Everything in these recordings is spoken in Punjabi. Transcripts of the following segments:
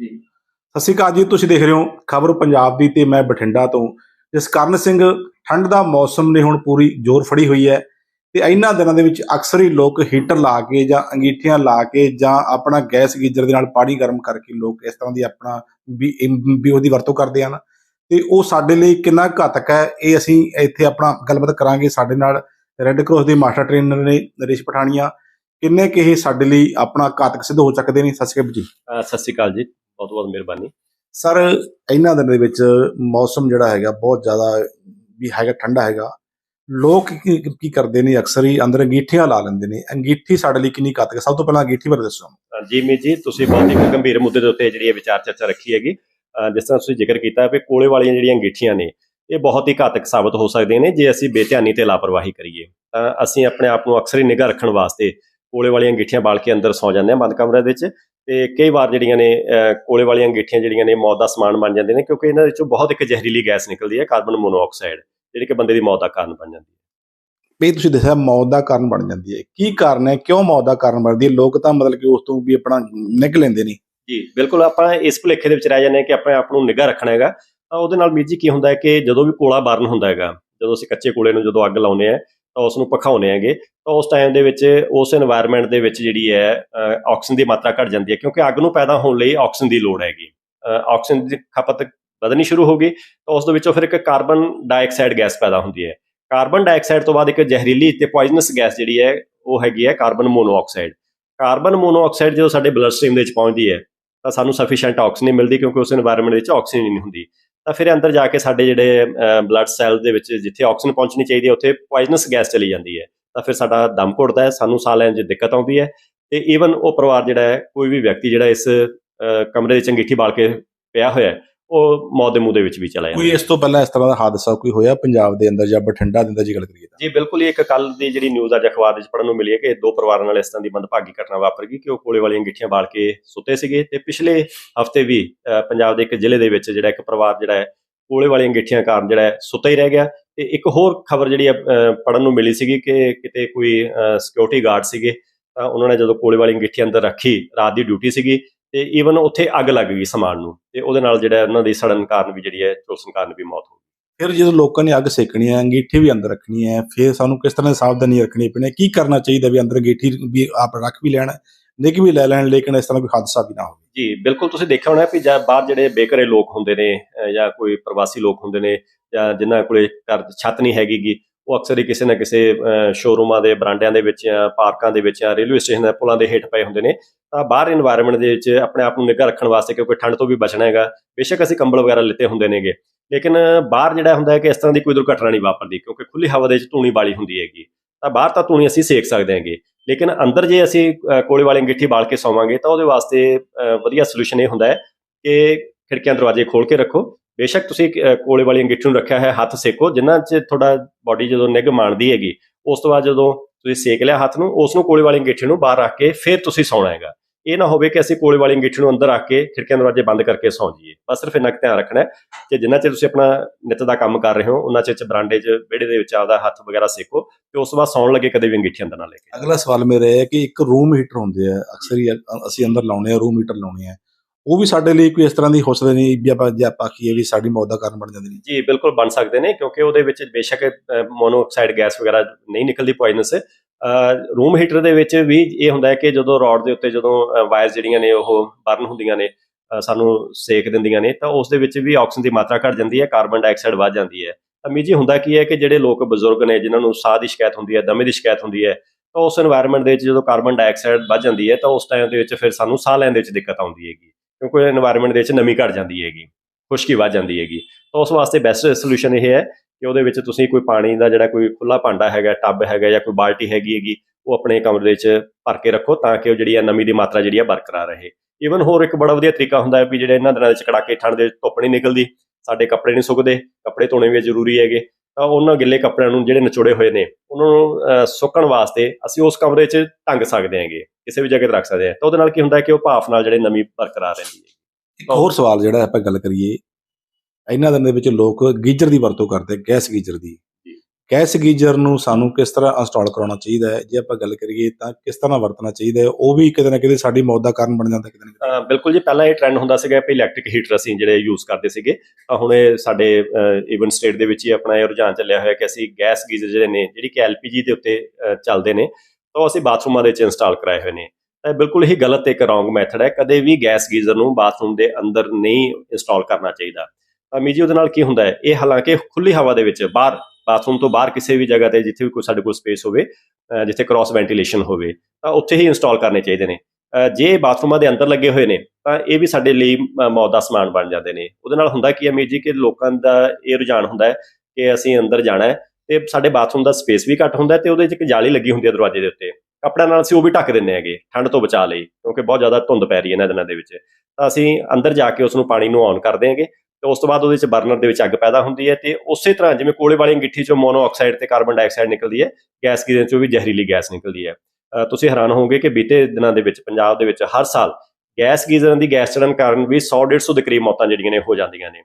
ਸਤਿ ਸ਼੍ਰੀ ਅਕਾਲ ਜੀ ਤੁਸੀਂ ਦੇਖ ਰਹੇ ਹੋ ਖਬਰ ਪੰਜਾਬ ਦੀ ਤੇ ਮੈਂ ਬਠਿੰਡਾ ਤੋਂ। ਜਸਕਰਨ ਸਿੰਘ ਠੰਡ ਦਾ ਮੌਸਮ ਨੇ ਹੁਣ ਪੂਰੀ ਜ਼ੋਰ ਫੜੀ ਹੋਈ ਹੈ ਤੇ ਇਹਨਾਂ ਦਿਨਾਂ ਦੇ ਵਿੱਚ ਅਕਸਰ ਹੀ ਲੋਕ ਹੀਟਰ ਲਾ ਕੇ ਜਾਂ ਅੰਗੀਠੀਆਂ ਲਾ ਕੇ ਜਾਂ ਆਪਣਾ ਗੈਸ ਗੀਜ਼ਰ ਦੇ ਨਾਲ ਪਾਣੀ ਗਰਮ ਕਰਕੇ ਲੋਕ ਇਸ ਤਰ੍ਹਾਂ ਦੀ ਆਪਣਾ ਵੀ ਵੀ ਉਹਦੀ ਵਰਤੋਂ ਕਰਦੇ ਹਨ। ਤੇ ਉਹ ਸਾਡੇ ਲਈ ਕਿੰਨਾ ਘਾਤਕ ਹੈ ਇਹ ਅਸੀਂ ਇੱਥੇ ਆਪਣਾ ਗੱਲਬਾਤ ਕਰਾਂਗੇ ਸਾਡੇ ਨਾਲ। ਰੈੱਡ ਕਰਾਸ ਦੇ ਮਾਸਟਰ ਟ੍ਰੇਨਰ ਨੇ ਨਰੇਸ਼ ਪਠਾਨੀਆ। ਕਿੰਨੇ ਕਿ ਇਹ ਸਾਡੇ ਲਈ ਆਪਣਾ ਘਾਤਕ ਸਿੱਧ ਹੋ ਸਕਦੇ ਨੇ? ਸਤਿ ਸ਼੍ਰੀ ਅਕਾਲ ਜੀ। ਸਤਿ ਸ਼੍ਰੀ ਅਕਾਲ ਜੀ। ਬਹੁਤ ਬਹੁਤ ਮਿਹਰਬਾਨੀ। ਸਰ ਇਹਨਾਂ ਦਿਨਾਂ ਦੇ ਵਿੱਚ ਮੌਸਮ ਜਿਹੜਾ ਹੈਗਾ ਬਹੁਤ ਜ਼ਿਆਦਾ ਵੀ ਹੈਗਾ ਠੰਡਾ ਹੈਗਾ। ਲੋਕ ਕੀ ਕਰਦੇ ਨੇ ਅਕਸਰ ਹੀ ਅੰਦਰ ਅੰਗੀਠੀਆਂ ਲਾ ਲੈਂਦੇ ਨੇ। ਅੰਗੀਠੀ ਸਾਡੇ ਲਈ ਕਿੰਨੀ ਘਾਤਕ ਹੈ? ਸਭ ਤੋਂ ਪਹਿਲਾਂ ਅੰਗੀਠੀ ਬਾਰੇ ਦੱਸੋ ਜੀ ਮੀ ਜੀ ਤੁਸੀਂ ਬਹੁਤ ਇੱਕ ਗੰਭੀਰ ਮੁੱਦੇ ਦੇ ਉੱਤੇ ਜਿਹੜੀ ਇਹ ਵਿਚਾਰ ਚਰਚਾ ਰੱਖੀ ਹੈਗੀ। ਜਿਸ ਤਰ੍ਹਾਂ ਤੁਸੀਂ ਜ਼ਿਕਰ ਕੀਤਾ ਵੀ ਕੋਲੇ ਵਾਲੀਆਂ ਜਿਹੜੀਆਂ ਅੰਗੀਠੀਆਂ ਨੇ ਇਹ ਬਹੁਤ ਹੀ ਘਾਤਕ ਸਾਬਤ ਹੋ ਸਕਦੀਆਂ ਨੇ ਜੇ ਅਸੀਂ ਬੇਧਿਆਨੀ ਤੇ ਲਾਪਰਵਾਹੀ ਕਰੀਏ। ਤਾਂ ਅਸੀਂ ਆਪਣੇ ਆਪ ਨੂੰ ਅਕਸਰ ਹੀ ਨਿਗਾਹ ਰੱਖਣ ਵਾਸਤੇ ਕੋਲੇ ਵਾਲੀਆਂ ਅੰਗੀਠੀਆਂ ਬਾਲ ਕੇ ਅੰਦਰ ਸੌ ਜਾਂਦੇ ਹਾਂ ਬੰਦ ਕਮਰੇ ਦੇ ਵਿੱਚ। ਤੇ ਕਈ ਵਾਰ ਜਿਹੜੀਆਂ ਨੇ ਕੋਲੇ ਵਾਲੀਆਂ ਅੰਗੀਠੀਆਂ ਜਿਹੜੀਆਂ ਨੇ ਮੌਤ ਦਾ ਸਮਾਨ ਬਣ ਜਾਂਦੇ ਨੇ ਕਿਉਂਕਿ ਇਹਨਾਂ ਵਿੱਚੋਂ ਬਹੁਤ ਇੱਕ ਜ਼ਹਿਰੀਲੀ ਗੈਸ ਨਿਕਲਦੀ ਹੈ ਕਾਰਬਨ ਮੋਨੋਆਕਸਾਈਡ ਜਿਹੜੀ ਕਿ ਬੰਦੇ ਦੀ ਮੌਤ ਦਾ ਕਾਰਨ ਬਣ ਜਾਂਦੀ ਹੈ। ਵੀ ਤੁਸੀਂ ਦੱਸਿਆ ਮੌਤ ਦਾ ਕਾਰਨ ਬਣ ਜਾਂਦੀ ਹੈ। ਕੀ ਕਾਰਨ ਹੈ? ਕਿਉਂ ਮੌਤ ਦਾ ਕਾਰਨ ਬਣਦੀ ਹੈ? ਲੋਕ ਤਾਂ ਮਤਲਬ ਕਿ ਉਸ ਤੋਂ ਵੀ ਆਪਣਾ ਨਿਕ ਲੈਂਦੇ ਨੇ। ਜੀ ਬਿਲਕੁਲ ਆਪਾਂ ਇਸ ਭੁਲੇਖੇ ਦੇ ਵਿੱਚ ਰਹਿ ਜਾਂਦੇ ਹਾਂ ਕਿ ਆਪਣੇ ਆਪ ਨੂੰ ਨਿਗਾਹ ਰੱਖਣਾ ਹੈਗਾ। ਤਾਂ ਉਹਦੇ ਨਾਲ ਵੀਰ ਜੀ ਕੀ ਹੁੰਦਾ ਹੈ ਕਿ ਜਦੋਂ ਵੀ ਕੋਲਾ ਬਰਨ ਹੁੰਦਾ ਹੈਗਾ ਜਦੋਂ ਅਸੀਂ ਕੱਚੇ ਕੋਲੇ ਨੂੰ ਜਦੋਂ ਅੱਗ ਲਾਉਂਦੇ ਆ ਤਾਂ ਉਸ ਨੂੰ ਪਖਾਉਨੇ ਆਗੇ ਤਾਂ ਉਸ ਟਾਈਮ ਦੇ ਵਿੱਚ ਉਸ এনवायरमेंट ਦੇ ਵਿੱਚ ਜਿਹੜੀ ਹੈ ਆਕਸੀਜਨ ਦੀ ਮਾਤਰਾ ਘਟ ਜਾਂਦੀ ਹੈ ਕਿਉਂਕਿ ਅੱਗ ਨੂੰ ਪੈਦਾ ਹੋਣ ਲਈ ਆਕਸੀਜਨ ਦੀ ਲੋੜ ਹੈਗੀ। ਆਕਸੀਜਨ ਦੀ ਖਪਤ ਵਧਣੀ ਸ਼ੁਰੂ ਹੋ ਗਈ। ਤਾਂ ਉਸ ਦੇ ਵਿੱਚੋਂ ਫਿਰ ਇੱਕ ਕਾਰਬਨ ਡਾਈਆਕਸਾਈਡ ਗੈਸ ਪੈਦਾ ਹੁੰਦੀ ਹੈ। ਕਾਰਬਨ ਡਾਈਆਕਸਾਈਡ ਤੋਂ ਬਾਅਦ ਇੱਕ ਜ਼ਹਿਰੀਲੀ ਤੇ ਪੋਇਜ਼ਨਸ ਗੈਸ ਜਿਹੜੀ ਹੈ, ਉਹ ਹੈਗੀ ਹੈ ਕਾਰਬਨ ਮੋਨੋਆਕਸਾਈਡ ਕਾਰਬਨ ਮੋਨੋਆਕਸਾਈਡ ਜਦੋਂ ਸਾਡੇ ਬਲੱਡ ਸਟ੍ਰੀਮ ਦੇ ਵਿੱਚ ਪਹੁੰਚਦੀ ਹੈ, ਤਾਂ ਸਾਨੂੰ ਸਫੀਸ਼ੀਐਂਟ ਆਕਸੀਜਨ ਨਹੀਂ ਮਿਲਦੀ ਕਿਉਂਕਿ ਉਸ এনवायरमेंट ਵਿੱਚ ਆਕਸੀਜਨ ਨਹੀਂ ਹੁੰਦੀ। ਤਾਂ ਫਿਰ ਅੰਦਰ ਜਾ ਕੇ ਸਾਡੇ ਜਿਹੜੇ ਬਲੱਡ ਸੈੱਲ ਦੇ ਵਿੱਚ ਜਿੱਥੇ ਆਕਸੀਜਨ ਪਹੁੰਚਣੀ ਚਾਹੀਦੀ ਹੈ, ਉੱਥੇ ਪੋਇਜ਼ਨਸ ਗੈਸ ਚਲੀ ਜਾਂਦੀ ਹੈ। ਤਾਂ ਫਿਰ ਸਾਡਾ ਦਮ ਘੁੱਟਦਾ ਹੈ, ਸਾਨੂੰ ਸਾਹ ਲੈਣ 'ਚ ਦਿੱਕਤ ਆਉਂਦੀ ਹੈ ਤੇ ਈਵਨ ਉਹ ਪਰਿਵਾਰ ਜਿਹੜਾ ਹੈ, ਕੋਈ ਵੀ ਵਿਅਕਤੀ ਜਿਹੜਾ ਇਸ ਕਮਰੇ ਦੇ ਚੰਗੀਠੀ ਬਾਲ ਕੇ ਪਿਆ ਹੋਇਆ ਉਹ ਮੌਤ ਦੇ ਮੂੰਹ ਦੇ ਵਿੱਚ ਵੀ ਚਲਾ ਜਾਂਦਾ ਕੋਈ ਇਸ ਤੋਂ ਪਹਿਲਾਂ ਇਸ ਤਰ੍ਹਾਂ ਦਾ ਹਾਦਸਾ ਕੋਈ ਹੋਇਆ ਪੰਜਾਬ ਦੇ ਅੰਦਰ ਜਾਂ ਬਠਿੰਡਾ ਦੇ ਅੰਦਰ ਜੀ ਗੱਲ ਕਰੀਏ ਤਾਂ? ਜੀ ਬਿਲਕੁਲ ਇੱਕ ਕੱਲ ਦੀ ਜਿਹੜੀ ਨਿਊਜ਼ ਅੱਜ ਅਖਬਾਰ ਵਿੱਚ ਪੜਨ ਨੂੰ ਮਿਲੀ ਹੈ ਕਿ ਦੋ ਪਰਿਵਾਰਾਂ ਨਾਲ ਇਸ ਤਰ੍ਹਾਂ ਦੀ ਮੰਦਭਾਗੀ ਘਟਨਾ ਵਾਪਰ ਗਈ ਕਿ ਉਹ ਕੋਲੇ ਵਾਲੀਆਂ ਅੰਗੀਠੀਆਂ ਬਾਲ ਕੇ ਸੁੱਤੇ ਸੀਗੇ ਤੇ ਪਿਛਲੇ ਹਫ਼ਤੇ ਵੀ ਪੰਜਾਬ ਦੇ ਇੱਕ ਜ਼ਿਲ੍ਹੇ ਦੇ ਵਿੱਚ ਜਿਹੜਾ ਇੱਕ ਪਰਿਵਾਰ ਜਿਹੜਾ ਹੈ ਕੋਲੇ ਵਾਲੀਆਂ ਅੰਗੀਠੀਆਂ ਕਾਰਨ ਜਿਹੜਾ ਹੈ ਸੁੱਤਾ ਹੀ ਰਹਿ ਗਿਆ ਤੇ ਇੱਕ ਹੋਰ ਖਬਰ ਜਿਹੜੀ ਪੜਨ ਨੂੰ ਮਿਲੀ ਸੀਗੀ ਕਿ ਕਿਤੇ ਕੋਈ ਸਿਕਿਉਰਿਟੀ ਗਾਰਡ ਸੀਗੇ ਤਾਂ ਉਹਨਾਂ ਨੇ ਜਦੋਂ ਕੋਲੇ ਵਾਲੀ ਅੰਗੀਠੀ ਅੰਦਰ ਰੱਖੀ ਰਾਤ ਦੀ ਡਿਊਟੀ ਸੀਗੀ ਤੇ ਈਵਨ ਉੱਥੇ ਅੱਗ ਲੱਗ ਗਈ ਸਮਾਨ ਨੂੰ ਤੇ ਉਹਦੇ ਨਾਲ ਜਿਹੜਾ ਉਹਨਾਂ ਦੀ ਸੜਨ ਕਾਰਨ ਵੀ ਜਿਹੜੀ ਹੈ ਝੁਲਸਣ ਕਾਰਨ ਵੀ ਮੌਤ ਹੋ ਗਈ। ਫਿਰ ਜਦੋਂ ਲੋਕਾਂ ਨੇ ਅੱਗ ਸੇਕਣੀ ਹੈ ਅੰਗੀਠੀ ਵੀ ਅੰਦਰ ਰੱਖਣੀ ਹੈ ਫਿਰ ਸਾਨੂੰ ਕਿਸ ਤਰ੍ਹਾਂ ਦੀ ਸਾਵਧਾਨੀ ਰੱਖਣੀ ਪੈਣੀ ਹੈ? ਕੀ ਕਰਨਾ ਚਾਹੀਦਾ ਵੀ ਅੰਦਰ ਅੰਗੀਠੀ ਵੀ ਆਪ ਰੱਖ ਵੀ ਲੈਣ ਨਿਕ ਵੀ ਲੈ ਲੈਣ ਲੇਕਿਨ ਇਸ ਤਰ੍ਹਾਂ ਕੋਈ ਹਾਦਸਾ ਵੀ ਨਾ ਹੋਵੇ? ਜੀ ਬਿਲਕੁਲ ਤੁਸੀਂ ਦੇਖਿਆ ਹੋਣਾ ਵੀ ਜਾਂ ਬਾਹਰ ਜਿਹੜੇ ਬੇਘਰੇ ਲੋਕ ਹੁੰਦੇ ਨੇ ਜਾਂ ਕੋਈ ਪ੍ਰਵਾਸੀ ਲੋਕ ਹੁੰਦੇ ਨੇ ਜਾਂ ਜਿਨ੍ਹਾਂ ਕੋਲੇ ਘਰ ਛੱਤ ਨਹੀਂ ਹੈਗੀਗੀ ਉਹ ਅਕਸਰ ਹੀ ਕਿਸੇ ਨਾ ਕਿਸੇ ਸ਼ੋਰੂਮਾਂ ਦੇ, ਬਰਾਂਡਿਆਂ ਦੇ ਵਿੱਚ ਜਾਂ ਪਾਰਕਾਂ ਦੇ ਵਿੱਚ ਜਾਂ ਰੇਲਵੇ ਸਟੇਸ਼ਨ ਦੇ ਪੁਲਾਂ ਦੇ ਹੇਠ ਪਏ ਹੁੰਦੇ ਨੇ। ਤਾਂ ਬਾਹਰ এনवायरमेंट ਦੇ ਵਿੱਚ ਆਪਣੇ ਆਪ ਨੂੰ ਨਿਗਾ ਰੱਖਣ ਵਾਸਤੇ ਕਿਉਂਕਿ ਠੰਡ ਤੋਂ ਵੀ ਬਚਣਾ ਹੈਗਾ, ਬੇਸ਼ੱਕ ਅਸੀਂ ਕੰਬਲ ਵਗੈਰਾ ਲਿੱਤੇ ਹੁੰਦੇ ਨੇਗੇ। ਲੇਕਿਨ ਬਾਹਰ ਜਿਹੜਾ ਹੁੰਦਾ ਹੈ ਕਿ ਇਸ ਤਰ੍ਹਾਂ ਦੀ ਕੋਈ ਦੁਰਘਟਨਾ ਨਹੀਂ ਵਾਪਰਦੀ ਕਿਉਂਕਿ ਖੁੱਲੀ ਹਵਾ ਦੇ ਵਿੱਚ ਧੂਣੀ ਵਾਲੀ ਹੁੰਦੀ ਹੈਗੀ। ਤਾਂ ਬਾਹਰ ਤਾਂ ਧੂਣੀ ਅਸੀਂ ਸੇਕ ਸਕਦੇ ਹਾਂਗੇ। ਲੇਕਿਨ ਅੰਦਰ ਜੇ ਅਸੀਂ ਕੋਲੇ ਵਾਲੀ ਅੰਗੀਠੀ ਬਾਲ ਕੇ ਸੌਵਾਂਗੇ ਤਾਂ ਉਹਦੇ ਵਾਸਤੇ ਵਧੀਆ ਸੋਲੂਸ਼ਨ ਇਹ ਹੁੰਦਾ ਹੈ ਕਿ ਖਿੜਕੀਆਂ ਦਰਵਾਜ਼ੇ ਖੋਲ ਕੇ ਰੱਖੋ ਬੇਸ਼ੱਕ ਤੁਸੀਂ ਕੋਲੇ ਵਾਲੀ ਅੰਗੀਠੀ ਨੂੰ ਰੱਖਿਆ ਹੈ ਹੱਥ ਸੇਕੋ, ਜਿੰਨਾ ਚ ਤੁਹਾਡਾ ਬਾਡੀ ਜਦੋਂ ਨਿੱਘ ਮਾਣਦੀ ਹੈਗੀ, ਉਸ ਤੋਂ ਬਾਅਦ ਜਦੋਂ ਤੁਸੀਂ ਸੇਕ ਲਿਆ ਹੱਥ ਨੂੰ, ਉਸ ਨੂੰ ਕੋਲੇ ਵਾਲੀ ਅੰਗੀਠੀ ਨੂੰ ਬਾਹਰ ਰੱਖ ਕੇ ਫਿਰ ਤੁਸੀਂ ਸੌਣਾ ਹੈਗਾ। ਇਹ ਨਾ ਹੋਵੇ ਕਿ ਅਸੀਂ ਕੋਲੇ ਵਾਲੀ ਅੰਗੀਠੀ ਨੂੰ ਅੰਦਰ ਰੱਖ ਕੇ ਖਿੜਕੀਆਂ ਦਰਵਾਜ਼ੇ ਬੰਦ ਕਰਕੇ ਸੌਂ ਜਾਈਏ। ਬਸ ਸਿਰਫ ਇੰਨਾ ਕੁ ਧਿਆਨ ਰੱਖਣਾ ਹੈ ਕਿ ਜਿੰਨਾ ਚਿਰ ਤੁਸੀਂ ਆਪਣਾ ਨਿੱਤ ਦਾ ਕੰਮ ਕਰ ਰਹੇ ਹੋ, ਉਹਨਾਂ ਚਿਰ ਚ ਬਰਾਂਡੇ 'ਚ, ਵਿਹੜੇ ਦੇ ਵਿੱਚ ਆਪਦਾ ਹੱਥ ਵਗੈਰਾ ਸੇਕੋ ਤੇ ਉਸ ਤੋਂ ਬਾਅਦ ਸੌਣ ਲੱਗੇ ਕਦੇ ਵੀ ਅੰਗੀਠੀ ਅੰਦਰ ਨਾ ਲੈ ਕੇ। ਅਗਲਾ ਸਵਾਲ ਮੇਰਾ ਇਹ ਹੈ ਕਿ ਇੱਕ ਰੂਮ ਹੀਟਰ ਹੁੰਦੇ ਆ ਅਕਸਰ ਹੀ ਅਸੀਂ ਅੰਦਰ ਲਾਉਣੇ ਆ ਰੂਮ ਹੀਟਰ ਲਾਉਣੇ ਆ ਉਹ ਵੀ ਸਾਡੇ ਲਈ ਕੋਈ ਇਸ ਤਰ੍ਹਾਂ ਦੀ ਹੋ ਸਕਦੇ ਨਹੀਂ ਵੀ ਆਪਾਂ ਜੇ ਆਪਾਂ ਆਖੀਏ ਵੀ ਸਾਡੀ ਮੌਤ ਦਾ ਕਾਰਨ ਬਣ ਜਾਂਦੇ ਨੇ ਜੀ, ਬਿਲਕੁਲ ਬਣ ਸਕਦੇ ਨੇ ਕਿਉਂਕਿ ਉਹਦੇ ਵਿੱਚ ਬੇਸ਼ੱਕ ਮੋਨੋਆਕਸਾਈਡ ਗੈਸ ਵਗੈਰਾ ਨਹੀਂ ਨਿਕਲਦੀ ਪੋਇਜ਼ਨਸ ਰੂਮ ਹੀਟਰ ਦੇ ਵਿੱਚ ਵੀ ਇਹ ਹੁੰਦਾ ਹੈ ਕਿ ਜਦੋਂ ਰੌਡ ਦੇ ਉੱਤੇ ਜਦੋਂ ਵਾਇਰ ਜਿਹੜੀਆਂ ਨੇ ਉਹ ਬਰਨ ਹੁੰਦੀਆਂ ਨੇ ਸਾਨੂੰ ਸੇਕ ਦਿੰਦੀਆਂ ਨੇ, ਤਾਂ ਉਸ ਦੇ ਵਿੱਚ ਵੀ ਆਕਸੀਜਨ ਦੀ ਮਾਤਰਾ ਘਟ ਜਾਂਦੀ ਹੈ ਕਾਰਬਨ ਡਾਈਆਕਸਾਈਡ ਵੱਧ ਜਾਂਦੀ ਹੈ। ਤਾਂ ਮੀਜੀ ਹੁੰਦਾ ਕੀ ਹੈ ਕਿ ਜਿਹੜੇ ਲੋਕ ਬਜ਼ੁਰਗ ਨੇ ਜਿਨ੍ਹਾਂ ਨੂੰ ਸਾਹ ਦੀ ਸ਼ਿਕਾਇਤ ਹੁੰਦੀ ਹੈ, ਦਮੇ ਦੀ ਸ਼ਿਕਾਇਤ ਹੁੰਦੀ ਹੈ, ਤਾਂ ਉਸ এনवायरमेंट ਦੇ ਵਿੱਚ ਜਦੋਂ ਕਾਰਬਨ ਡਾਈਆਕਸਾਈਡ ਵੱਧ ਜਾਂਦੀ ਹੈ, ਤਾਂ ਉਸ ਟਾਈਮ ਦੇ ਵਿੱਚ ਫਿਰ ਸਾਨੂੰ ਸਾਹ ਲੈਣ ਦੇ ਵਿੱਚ ਦਿੱਕਤ ਆਉਂਦੀ ਹੈਗੀ ਕਿਉਂਕਿ এনवायरमेंट ਦੇ ਵਿੱਚ ਨਮੀ ਘਟ ਜਾਂਦੀ ਹੈਗੀ, ਖੁਸ਼ਕੀ ਵੱਧ ਜਾਂਦੀ ਹੈਗੀ। ਤਾਂ ਉਸ ਵਾਸਤੇ ਬੈਸਟ ਸੋਲੂਸ਼ਨ ਇਹ ਹੈ ਕਿ ਉਹਦੇ ਵਿੱਚ ਤੁਸੀਂ ਕੋਈ ਪਾਣੀ ਦਾ ਜਿਹੜਾ ਕੋਈ ਖੁੱਲਾ ਭਾਂਡਾ ਹੈਗਾ, ਟੱਬ ਹੈਗਾ ਜਾਂ ਕੋਈ ਬਾਲਟੀ ਹੈਗੀ ਹੈਗੀ, ਉਹ ਆਪਣੇ ਕਮਰੇ 'ਚ ਭਰ ਕੇ ਰੱਖੋ ਤਾਂ ਕਿ ਉਹ ਜਿਹੜੀ ਆ ਨਮੀ ਦੀ ਮਾਤਰਾ ਜਿਹੜੀ ਆ ਬਰਕਰਾਰ ਰਹੇ। ਈਵਨ ਹੋਰ ਇੱਕ ਬੜਾ ਵਧੀਆ ਤਰੀਕਾ ਹੁੰਦਾ ਹੈ ਵੀ ਜਿਹੜੇ ਇਹਨਾਂ ਦਿਨਾਂ ਦੇ ਵਿੱਚ ਕੜਾਕੇ ਠੰਡ ਦੇ ਧੁੱਪ ਨਹੀਂ ਨਿਕਲਦੀ, ਸਾਡੇ ਕੱਪੜੇ ਨਹੀਂ ਸੁੱਕਦੇ, ਕੱਪੜੇ ਧੋਣੇ ਵੀ ਜ਼ਰੂਰੀ ਹੈਗੇ। ਉਹਨਾਂ ਗਿੱਲੇ ਕੱਪੜਿਆਂ ਨੂੰ ਜਿਹੜੇ ਨਿਚੋੜੇ ਹੋਏ ਨੇ, ਉਹਨਾਂ ਨੂੰ ਸੁੱਕਣ ਵਾਸਤੇ ਅਸੀਂ ਉਸ ਕਮਰੇ 'ਚ ਟੰਗ ਸਕਦੇ ਹਾਂਗੇ, ਕਿਸੇ ਵੀ ਜਗ੍ਹਾ ਤੇ ਰੱਖ ਸਕਦੇ ਹਾਂ। ਤਾਂ ਉਹਦੇ ਨਾਲ ਕੀ ਹੁੰਦਾ ਹੈ ਕਿ ਉਹ ਭਾਫ ਨਾਲ ਜਿਹੜੇ ਨਮੀ ਬਰਕਰਾਰ ਰਹਿੰਦੀ ਹੈ ਇੱਕ ਹੋਰ ਸਵਾਲ ਜਿਹੜਾ ਆਪਾਂ ਗੱਲ ਕਰੀਏ, ਇਹਨਾਂ ਦਿਨਾਂ ਦੇ ਵਿੱਚ ਲੋਕ ਗੀਜ਼ਰ ਦੀ ਵਰਤੋਂ ਕਰਦੇ, ਗੈਸ ਗੀਜ਼ਰ ਦੀ। ਜੀ। ਗੈਸ ਗੀਜ਼ਰ ਨੂੰ ਸਾਨੂੰ ਕਿਸ ਤਰ੍ਹਾਂ ਇੰਸਟਾਲ ਕਰਾਉਣਾ ਚਾਹੀਦਾ ਹੈ, ਜੇ ਆਪਾਂ ਗੱਲ ਕਰੀਏ ਤਾਂ ਕਿਸ ਤਰ੍ਹਾਂ ਵਰਤਣਾ ਚਾਹੀਦਾ ਹੈ, ਉਹ ਵੀ ਕਿਤੇ ਨਾ ਕਿਤੇ ਸਾਡੀ ਮੌਤ ਦਾ ਕਾਰਨ ਬਣ ਜਾਂਦਾ ਕਿਤੇ ਨਾ ਕਿਤੇ ਬਿਲਕੁਲ ਜੀ, ਪਹਿਲਾਂ ਇਹ ਟ੍ਰੈਂਡ ਹੁੰਦਾ ਸੀਗਾ ਕਿ ਇਲੈਕਟ੍ਰਿਕ ਹੀਟਰ ਅਸੀਂ ਜਿਹੜੇ ਯੂਜ਼ ਕਰਦੇ ਸੀਗੇ, ਤਾਂ ਹੁਣ ਇਹ ਸਾਡੇ ਈਵਨ ਸਟੇਟ ਦੇ ਵਿੱਚ ਹੀ ਆਪਣਾ ਇਹ ਰੁਝਾਨ ਚੱਲਿਆ ਹੋਇਆ ਕਿ ਅਸੀਂ ਗੈਸ ਗੀਜ਼ਰ ਜਿਹੜੇ ਨੇ, ਜਿਹੜੀ ਕਿ ਐਲਪੀਜੀ ਦੇ ਉੱਤੇ ਚੱਲਦੇ ਨੇ, ਤਾਂ ਉਹ ਅਸੀਂ ਬਾਥਰੂਮਾਂ ਦੇ ਵਿੱਚ ਇੰਸਟਾਲ ਕਰਾਏ ਹੋਏ ਨੇ ਤਾਂ ਇਹ ਬਿਲਕੁਲ ਹੀ ਗਲਤ ਤੇ ਇੱਕ ਰੋਂਗ ਮੈਥਡ ਹੈ, ਕਦੇ ਵੀ ਗੈਸ ਗੀਜ਼ਰ ਨੂੰ ਬਾਥਰੂਮ ਦੇ ਅੰਦਰ ਨਹੀਂ ਇੰਸਟਾਲ ਕਰਨਾ ਚਾਹੀਦਾ ਤਾਂ ਮੀਜੀ ਉਹਦੇ ਨਾਲ ਕੀ ਹੁੰਦਾ ਹੈ, ਇਹ ਹਾਲਾਂਕਿ ਖੁੱਲੀ ਹਵਾ ਦੇ ਵਿੱਚ, ਬਾਹਰ ਬਾਥਰੂਮ ਤੋਂ ਬਾਹਰ ਕਿਸੇ ਵੀ ਜਗ੍ਹਾ ਤੇ ਜਿੱਥੇ ਵੀ ਕੋਈ ਸਾਡੇ ਕੋਲ ਸਪੇਸ ਹੋਵੇ ਜਿੱਥੇ ਕ੍ਰਾਸ ਵੈਂਟੀਲੇਸ਼ਨ ਹੋਵੇ ਤਾਂ ਉੱਥੇ ਹੀ ਇੰਸਟਾਲ ਕਰਨੇ ਚਾਹੀਦੇ ਨੇ। ਜੇ ਬਾਥਰੂਮਾਂ ਦੇ ਅੰਦਰ ਲੱਗੇ ਹੋਏ ਨੇ ਤਾਂ ਇਹ ਵੀ ਸਾਡੇ ਲਈ ਅਹ, ਮੌਤ ਦਾ ਸਮਾਨ ਬਣ ਜਾਂਦੇ ਨੇ। ਉਹਦੇ ਨਾਲ ਹੁੰਦਾ ਕੀ ਹੈ ਮੀਰ ਜੀ ਕਿ ਲੋਕਾਂ ਦਾ ਇਹ ਰੁਝਾਨ ਹੁੰਦਾ ਹੈ ਕਿ ਅਸੀਂ ਅੰਦਰ ਜਾਣਾ ਹੈ ਤੇ ਸਾਡੇ ਬਾਥਰੂਮ ਦਾ ਸਪੇਸ ਵੀ ਘੱਟ ਹੁੰਦਾ ਹੈ ਤੇ ਉਹਦੇ 'ਚ ਇੱਕ ਜਾਲੀ ਲੱਗੀ ਹੁੰਦੀ ਹੈ ਦਰਵਾਜ਼ੇ ਦੇ ਉੱਤੇ। ਕੱਪੜਿਆਂ ਨਾਲ ਅਸੀਂ ਉਹ ਵੀ ਢੱਕ ਦਿੰਦੇ ਹੈਗੇ ਠੰਡ ਤੋਂ ਬਚਾ ਲਈ ਕਿਉਂਕਿ ਬਹੁਤ ਜ਼ਿਆਦਾ ਧੁੰਦ ਪੈ ਰਹੀ ਹੈ ਇਹਨਾਂ ਦਿਨਾਂ ਦੇ ਵਿੱਚ। ਤਾਂ ਅਸੀਂ ਅੰਦਰ ਜਾ ਕੇ ਉਸ ਨੂੰ ਪਾਣੀ ਨੂੰ ਔਨ ਕਰਦੇ ਹਾਂਗੇ ਤੇ ਉਸ ਤੋਂ ਬਾਅਦ ਉਹਦੇ 'ਚ ਬਰਨਰ ਦੇ ਵਿੱਚ ਅੱਗ ਪੈਦਾ ਹੁੰਦੀ ਹੈ ਤੇ ਉਸੇ ਤਰ੍ਹਾਂ ਜਿਵੇਂ ਕੋਲੇ ਵਾਲੀ ਅੰਗੀਠੀ 'ਚੋਂ ਮੋਨੋਆਕਸਾਈਡ ਤੇ ਕਾਰਬਨ ਡਾਈਆਕਸਾਈਡ ਨਿਕਲਦੀ ਹੈ, ਗੈਸ ਗੀਜ਼ਰ 'ਚੋਂ ਵੀ ਜ਼ਹਿਰੀਲੀ ਗੈਸ ਨਿਕਲਦੀ ਹੈ। ਤੁਸੀਂ ਹੈਰਾਨ ਹੋਵੋਗੇ ਕਿ ਬੀਤੇ ਦਿਨਾਂ ਦੇ ਵਿੱਚ ਪੰਜਾਬ ਦੇ ਵਿੱਚ ਹਰ ਸਾਲ ਗੈਸ ਗੀਜ਼ਰਾਂ ਦੀ ਗੈਸ ਚੜਨ ਕਾਰਨ ਵੀ 100 150 ਦੇ ਕਰੀਬ ਮੌਤਾਂ ਜਿਹੜੀਆਂ ਨੇ ਹੋ ਜਾਂਦੀਆਂ ਨੇ।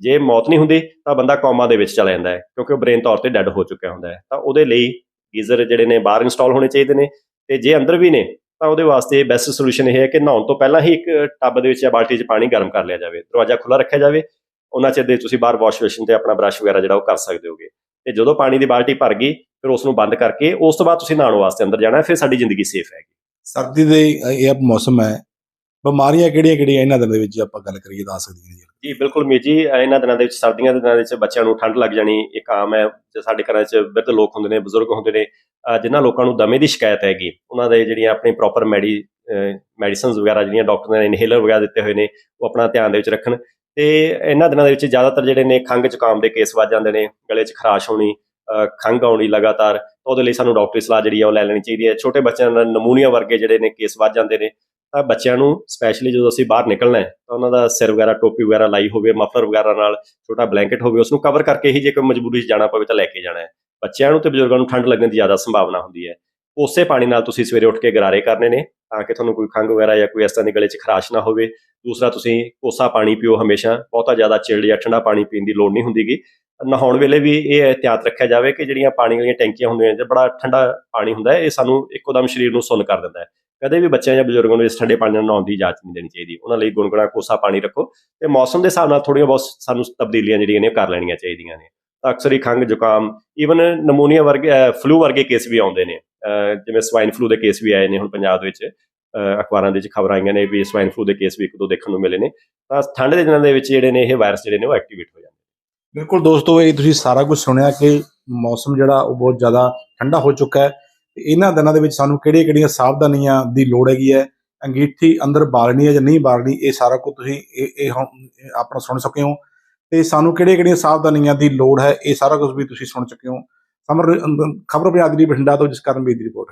ਜੇ ਮੌਤ ਨਹੀਂ ਹੁੰਦੀ ਤਾਂ ਬੰਦਾ ਕੋਮਾ ਦੇ ਵਿੱਚ ਚਲਾ ਜਾਂਦਾ ਹੈ, ਕਿਉਂਕਿ ਉਹ ਬ੍ਰੇਨ ਤੌਰ ਤੇ ਡੈੱਡ ਹੋ ਚੁੱਕਿਆ ਹੁੰਦਾ ਹੈ। ਤਾਂ ਉਹਦੇ ਲਈ ਗੀਜ਼ਰ ਜਿਹੜੇ ਨੇ ਬਾਹਰ ਇੰਸਟਾਲ ਹੋਣੇ ਚਾਹੀਦੇ ਨੇ ਤੇ ਜੇ ਅੰਦਰ ਵੀ ਨੇ ਤਾਂ ਉਹਦੇ ਵਾਸਤੇ ਬੈਸਟ ਸੋਲੂਸ਼ਨ ਇਹ ਹੈ ਕਿ ਨਹਾਉਣ ਤੋਂ ਪਹਿਲਾਂ ਹੀ ਇੱਕ ਟੱਬ ਦੇ ਵਿੱਚ ਜਾਂ ਬਾਲਟੀ 'ਚ ਪਾਣੀ ਗਰਮ ਕਰ ਲਿਆ ਜਾਵੇ, ਦਰਵਾਜ਼ਾ ਖੁੱਲਾ ਰੱਖਿਆ ਜਾਵੇ, ਉਹਨਾਂ ਚਿਰ ਦੇ ਤੁਸੀਂ ਬਾਹਰ ਵਾਸ਼ ਬੇਸਿਨ ਤੇ ਆਪਣਾ ਬ੍ਰਸ਼ ਵਗੈਰਾ ਜਿਹੜਾ ਉਹ ਕਰ ਸਕਦੇ ਹੋਗੇ। ਤੇ ਜਦੋਂ ਪਾਣੀ ਦੀ ਬਾਲਟੀ ਭਰ ਗਈ, ਫਿਰ ਉਸ ਨੂੰ ਬੰਦ ਕਰਕੇ ਉਸ ਤੋਂ ਬਾਅਦ ਤੁਸੀਂ ਨਹਾਉਣ ਵਾਸਤੇ ਅੰਦਰ ਜਾਣਾ, ਫਿਰ ਸਾਡੀ ਜ਼ਿੰਦਗੀ ਸੇਫ ਹੈ ਸਰਦੀ ਦੇ ਇਹ ਮੌਸਮ ਹੈ ਬਿਮਾਰੀਆਂ ਕਿਹੜੀਆਂ ਕਿਹੜੀਆਂ ਇਹਨਾਂ ਦਿਨਾਂ ਦੇ ਵਿੱਚ ਆਪਾਂ ਗੱਲ ਕਰੀਏ ਤਾਂ ਆ ਸਕਦੀਆਂ ਨੇ ਜੀ। ਬਿਲਕੁਲ ਮੀਰ ਜੀ ਇਹਨਾਂ ਦਿਨਾਂ ਦੇ ਵਿੱਚ ਸਰਦੀਆਂ ਦੇ ਦਿਨਾਂ ਦੇ ਵਿੱਚ ਬੱਚਿਆਂ ਨੂੰ ਠੰਡ ਲੱਗ ਜਾਣੀ ਇੱਕ ਆਮ ਹੈ ਸਾਡੇ ਘਰਾਂ 'ਚ ਬਿਰਧ ਲੋਕ ਹੁੰਦੇ ਨੇ, ਬਜ਼ੁਰਗ ਹੁੰਦੇ ਨੇ ਅਹ ਜਿਨ੍ਹਾਂ ਲੋਕਾਂ ਨੂੰ ਦਮੇ ਦੀ ਸ਼ਿਕਾਇਤ ਹੈਗੀ, ਉਹਨਾਂ ਦੇ ਜਿਹੜੀਆਂ ਆਪਣੀ ਪ੍ਰੋਪਰ ਮੈਡੀ ਮੈਡੀਸਿਨਸ ਵਗੈਰਾ ਜਿਹੜੀਆਂ ਡਾਕਟਰ ਨੇ ਇਨਹੇਲਰ ਵਗੈਰਾ ਦਿੱਤੇ ਹੋਏ ਨੇ, ਉਹ ਆਪਣਾ ਧਿਆਨ ਦੇ ਵਿੱਚ ਰੱਖਣ। ਤੇ ਇਹਨਾਂ ਦਿਨਾਂ ਦੇ ਵਿੱਚ ਜ਼ਿਆਦਾਤਰ ਜਿਹੜੇ ਨੇ ਖੰਘ ਜ਼ੁਕਾਮ ਦੇ ਕੇਸ ਵੱਧ ਜਾਂਦੇ ਨੇ, ਗਲੇ 'ਚ ਖਰਾਸ਼ ਹੋਣੀ ਅਹ ਖੰਘ ਆਉਣੀ ਲਗਾਤਾਰ, ਤਾਂ ਉਹਦੇ ਲਈ ਸਾਨੂੰ ਡਾਕਟਰੀ ਸਲਾਹ ਜਿਹੜੀ ਆ ਉਹ ਲੈ ਲੈਣੀ ਚਾਹੀਦੀ ਹੈ। ਛੋਟੇ ਬੱਚਿਆਂ ਨਾਲ ਨਮੂਨੀਆ ਵਰਗੇ ਜਿਹੜੇ ਨੇ ਕੇਸ ਵੱਧ ਜਾਂਦੇ ਨੇ ਤਾਂ ਬੱਚਿਆਂ ਨੂੰ ਸਪੈਸ਼ਲੀ ਜਦੋਂ ਅਸੀਂ ਬਾਹਰ ਨਿਕਲਣਾ ਹੈ, ਤਾਂ ਉਹਨਾਂ ਦਾ ਸਿਰ ਵਗੈਰਾ, ਟੋਪੀ ਵਗੈਰਾ ਲਾਈ ਹੋਵੇ ਮਫਲਰ ਵਗੈਰਾ ਨਾਲ ਛੋਟਾ ਬਲੈਂਕਟ ਹੋਵੇ ਉਸ ਨੂੰ ਕਵਰ ਕਰਕੇ ਹੀ ਜੇ ਕੋਈ ਮਜਬੂਰੀ 'ਚ ਜਾਣਾ ਪਵੇ ਤਾਂ ਲੈ ਕੇ ਜਾਣਾ ਹੈ। ਬੱਚਿਆਂ ਨੂੰ ਤੇ ਬਜ਼ੁਰਗਾਂ ਨੂੰ ਠੰਡ ਲੱਗਣ ਦੀ ਜ਼ਿਆਦਾ ਸੰਭਾਵਨਾ ਹੁੰਦੀ ਹੈ। ਉਸੇ ਪਾਣੀ ਨਾਲ ਤੁਸੀਂ ਸਵੇਰੇ ਉੱਠ ਕੇ ਗਰਾਰੇ ਕਰਨੇ ਨੇ, ਤਾਂ ਕਿ ਤੁਹਾਨੂੰ ਕੋਈ ਖੰਘ ਵਗੈਰਾ ਜਾਂ ਕੋਈ ਇਸ ਤਰ੍ਹਾਂ ਦੀ ਗਲੇ 'ਚ ਖਰਾਸ਼ ਨਾ ਹੋਵੇ। ਦੂਸਰਾ, ਤੁਸੀਂ ਕੋਸਾ ਪਾਣੀ ਪੀਓ ਹਮੇਸ਼ਾ, ਬਹੁਤਾ ਜ਼ਿਆਦਾ ਚਿਲਡ ਜਾਂ ਠੰਡਾ ਪਾਣੀ ਪੀਣ ਦੀ ਲੋੜ ਨਹੀਂ ਹੁੰਦੀਗੀ। ਨਹਾਉਣ ਵੇਲੇ ਵੀ ਇਹ ਇਹਤਿਆਤ ਰੱਖਿਆ ਜਾਵੇ ਕਿ ਜਿਹੜੀਆਂ ਪਾਣੀ ਵਾਲੀਆਂ ਟੈਂਕੀਆਂ ਹੁੰਦੀਆਂ ਜੇ ਬੜਾ ਠੰਡਾ ਪਾਣੀ ਹੁੰਦਾ ਹੈ, ਇਹ ਸਾਨੂੰ ਇੱਕੋ ਦਮ ਸਰੀਰ ਨੂੰ ਸੁੰਨ ਕਰ ਦਿੰਦਾ ਹੈ। ਕਦੇ ਵੀ ਬੱਚਿਆਂ ਜਾਂ ਬਜ਼ੁਰਗਾਂ ਨੂੰ ਇਸ ਠੰਡੇ ਪਾਣੀ ਨਾਲ ਨਹਾਉਣ ਦੀ ਇਜਾਜ਼ਤ ਨਹੀਂ ਦੇਣੀ ਚਾਹੀਦੀ। ਉਹਨਾਂ ਲਈ ਗੁਣਗੁਣਾ ਕੋਸਾ ਪਾਣੀ ਰੱਖੋ ਤੇ ਮੌਸਮ ਦੇ ਹਿਸਾਬ ਨਾਲ ਥੋੜ੍ਹੀਆਂ ਬਹੁਤ ਸਾਨੂੰ ਤਬਦੀਲੀਆਂ ਜਿਹੜੀਆਂ ਨੇ ਉਹ ਕਰ ਲੈਣੀਆਂ ਚਾਹੀਦੀਆਂ ਨੇ। ਤਾਂ ਅਕਸਰ ਹੀ ਖੰਘ, ਜ਼ੁਕਾਮ ਈਵਨ ਨਮੋਨੀਆ ਵਰਗੇ ਫਲੂ ਵਰਗੇ ਕੇਸ ਵੀ ਆਉਂਦੇ ਨੇ। ਜਿਵੇਂ ਸਵਾਈਨ ਫਲੂ ਦੇ ਕੇਸ ਵੀ ਆਏ ਨੇ ਹੁਣ ਪੰਜਾਬ ਦੇ ਵਿੱਚ। ਅਖਬਾਰਾਂ ਦੇ ਵਿੱਚ ਖਬਰਾਂ ਆਈਆਂ ਨੇ ਵੀ ਸਵਾਈਨ ਫਲੂ ਦੇ ਕੇਸ ਵੀ ਇੱਕ ਦੋ ਦੇਖਣ ਨੂੰ ਮਿਲੇ ਨੇ। ਤਾਂ ਠੰਡ ਦੇ ਦਿਨਾਂ ਦੇ ਵਿੱਚ ਜਿਹੜੇ ਨੇ ਇਹ ਵਾਇਰਸ ਜਿਹੜੇ ਨੇ ਉਹ ਐਕਟੀਵੇਟ ਹੋ ਜਾਂਦੇ ਬਿਲਕੁਲ ਦੋਸਤੋ, ਇਹ ਤੁਸੀਂ ਸਾਰਾ ਕੁਝ ਸੁਣਿਆ ਕਿ ਮੌਸਮ ਜਿਹੜਾ ਉਹ ਬਹੁਤ ਜ਼ਿਆਦਾ ਠੰਡਾ ਹੋ ਚੁੱਕਾ ਹੈ। ਤੇ ਇਹਨਾਂ ਦਿਨਾਂ ਦੇ ਵਿੱਚ ਸਾਨੂੰ ਕਿਹੜੀਆਂ-ਕਿਹੜੀਆਂ ਸਾਵਧਾਨੀਆਂ ਦੀ ਲੋੜ ਹੈਗੀ ਹੈ? ਅੰਗੀਠੀ ਅੰਦਰ ਬਾਲਣੀ ਹੈ ਜਾਂ ਨਹੀਂ ਬਾਲਣੀ, ਇਹ ਸਾਰਾ ਕੁਝ ਤੁਸੀਂ ਇਹ ਇਹ ਹੁਣ ਆਪਣਾ ਸੁਣ ਸਕੇ ਹੋ। ਤੇ ਸਾਨੂੰ ਕਿਹੜੀਆਂ-ਕਿਹੜੀਆਂ ਸਾਵਧਾਨੀਆਂ ਦੀ ਲੋੜ ਹੈ, ਇਹ ਸਾਰਾ ਕੁਝ ਵੀ ਤੁਸੀਂ ਸੁਣ ਚੁੱਕੇ ਹੋ। ਸਮਰ ਖਬਰ ਪੰਜਾਬ ਦੀ ਬਠਿੰਡਾ ਤੋਂ ਜਸਕਰਨ ਕਾਰਨ ਦੀ ਰਿਪੋਰਟ।